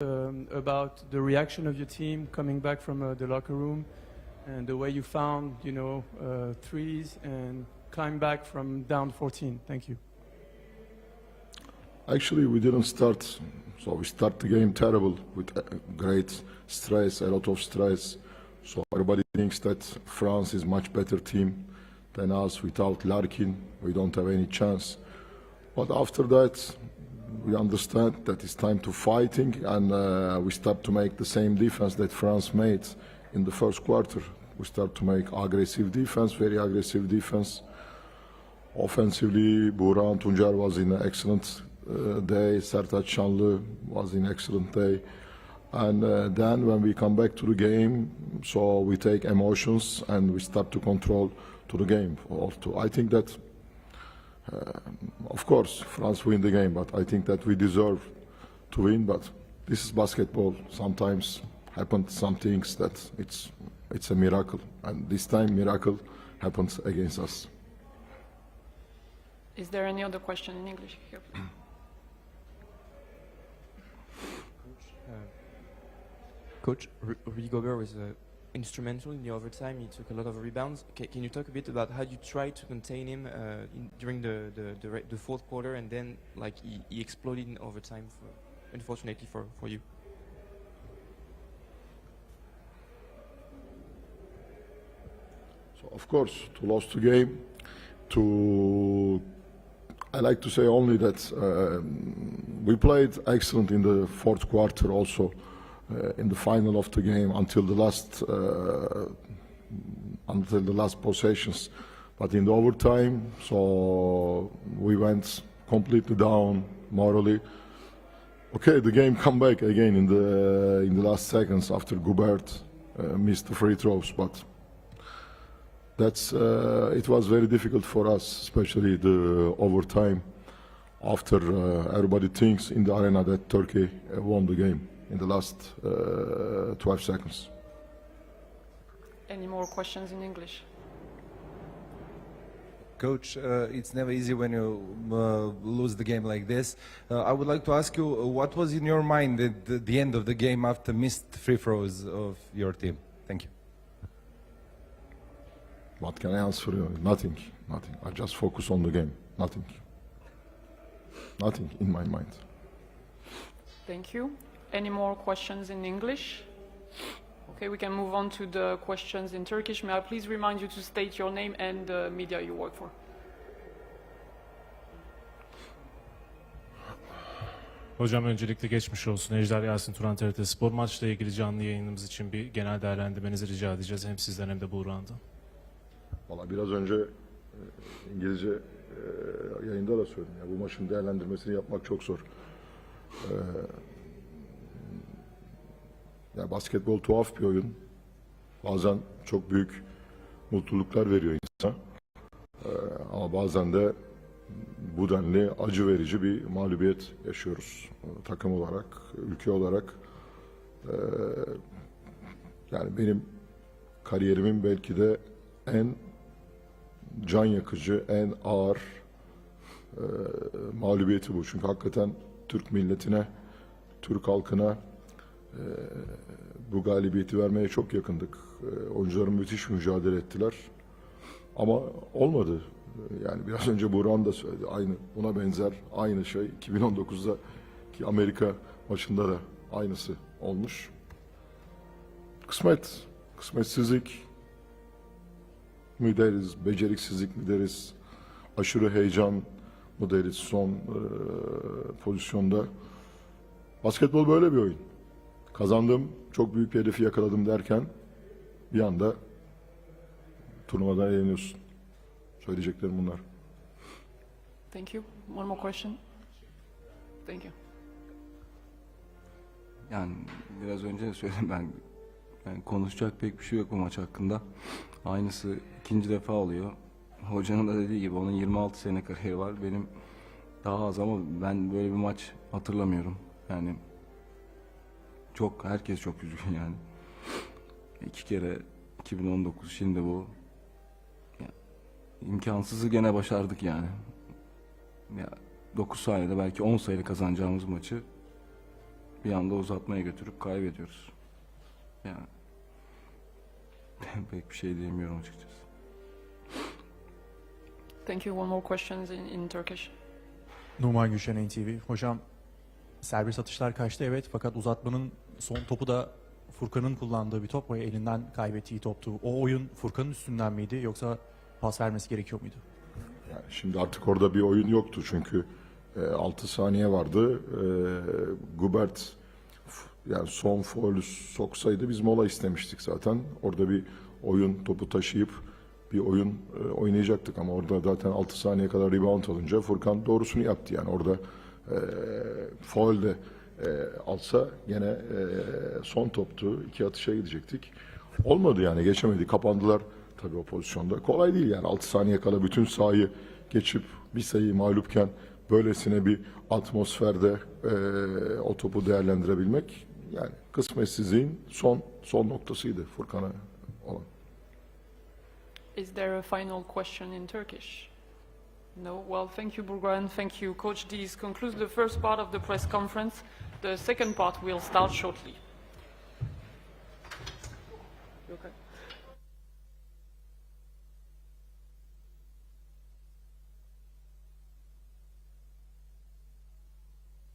um, about the reaction of your team coming back from uh, the locker room and the way you found, you know, uh, threes and climb back from down 14. Thank you. Actually, we didn't start. So we start the game terrible with uh, great stress, a lot of stress. So everybody thinks that France is much better team than us. Without Larkin, we don't have any chance. But after that, we understand that it's time to fighting, and uh, we start to make the same defense that France made in the first quarter. We start to make aggressive defense, very aggressive defense. Offensively, Buran Tuncer was in an excellent uh, day. Sertaç Şanlı was in excellent day. And uh, then when we come back to the game, so we take emotions and we start to control to the game. Also, I think that, of course, France win the game, but I think that we deserve to win. But this is basketball. Sometimes happen some things that it's it's a miracle, and this time miracle happens against us. Is there any other question in English? Here, please. Coach, Ru- Rudy Gobert was uh, instrumental in the overtime. He took a lot of rebounds. Ca can you talk a bit about how you tried to contain him uh, in, during the, the, the, the fourth quarter and then like he, he exploded in overtime, for, unfortunately for, for you? So of course, to lose the game, to I like to say only that um, we played excellent in the fourth quarter, also in the final of the game until the last uh, until the last possessions. But in the overtime, so we went completely down morally. Okay, the game come back again in the in the last seconds after Gubert uh, missed the free throws, but that's uh, it was very difficult for us, especially the overtime. After uh, everybody thinks in the arena that Turkey uh, won the game in the last uh, 12 seconds. Any more questions in English? Coach, uh, it's never easy when you uh, lose the game like this. Uh, I would like to ask you, uh, what was in your mind at the, the end of the game after missed free throws of your team? Thank you. What can I answer you? Nothing, nothing. I just focus on the game. Nothing. Nothing in my mind. Thank you. Any more questions in English? Okay, we can move on to the questions in Turkish. May I please remind you to state your name and the media you work for? Hocam öncelikle geçmiş olsun. Ejder Yasin Turan TRT Spor maçla ilgili canlı yayınımız için bir genel değerlendirmenizi rica edeceğiz. Hem sizden hem de Buğra'ndan. Valla biraz önce e, İngilizce e, yayında da söyledim. Ya, bu maçın değerlendirmesini yapmak çok zor. E, ya basketbol tuhaf bir oyun. Bazen çok büyük mutluluklar veriyor insana. E, ama bazen de bu denli acı verici bir mağlubiyet yaşıyoruz. Takım olarak, ülke olarak. E, yani benim kariyerimin belki de en can yakıcı, en ağır e, mağlubiyeti bu. Çünkü hakikaten Türk milletine, Türk halkına e, bu galibiyeti vermeye çok yakındık. E, oyuncularım müthiş mücadele ettiler. Ama olmadı. E, Yani biraz önce Burhan da söyledi. Aynı buna benzer aynı şey 2019'da ki Amerika maçında da aynısı olmuş. Kısmet, kısmetsizlik, mi deriz, beceriksizlik mi deriz, aşırı heyecan mı deriz son e, pozisyonda. Basketbol böyle bir oyun. Kazandım, çok büyük bir hedefi yakaladım derken bir anda turnuvadan eğleniyorsun. Söyleyeceklerim bunlar. Thank you. One more question. Thank you. Yani biraz önce de söyledim ben. Yani konuşacak pek bir şey yok bu maç hakkında. Aynısı ikinci defa oluyor. Hocanın da dediği gibi onun 26 sene kariyeri var. Benim daha az ama ben böyle bir maç hatırlamıyorum. Yani çok herkes çok üzgün yani. İki kere 2019 şimdi bu. Ya, imkansızı gene başardık yani. Ya 9 saniyede belki 10 sayıda kazanacağımız maçı bir anda uzatmaya götürüp kaybediyoruz. Yani pek bir şey diyemiyorum açıkçası. Thank you. One more questions in, in Turkish. Numan Gülşen NTV. Hocam serbest atışlar kaçtı evet fakat uzatmanın son topu da Furkan'ın kullandığı bir top ve elinden kaybettiği toptu. O oyun Furkan'ın üstünden miydi yoksa pas vermesi gerekiyor muydu? Yani şimdi artık orada bir oyun yoktu çünkü 6 saniye vardı. E, Gubert yani son faulü soksaydı biz mola istemiştik zaten. Orada bir oyun topu taşıyıp bir oyun e, oynayacaktık ama orada zaten 6 saniye kadar rebound alınca Furkan doğrusunu yaptı yani orada e, faul de e, alsa gene e, son toptu. iki atışa gidecektik. Olmadı yani geçemedi. Kapandılar tabii o pozisyonda. Kolay değil yani 6 saniye kala bütün sahayı geçip bir sayı mağlupken böylesine bir atmosferde e, o topu değerlendirebilmek yani kısmetsizliğin son son noktasıydı Furkan'a olan. Is there a final question in Turkish? No? Well, thank you, Burgra, and thank you, Coach. This concludes the first part of the press conference. The second part will start shortly. Okay?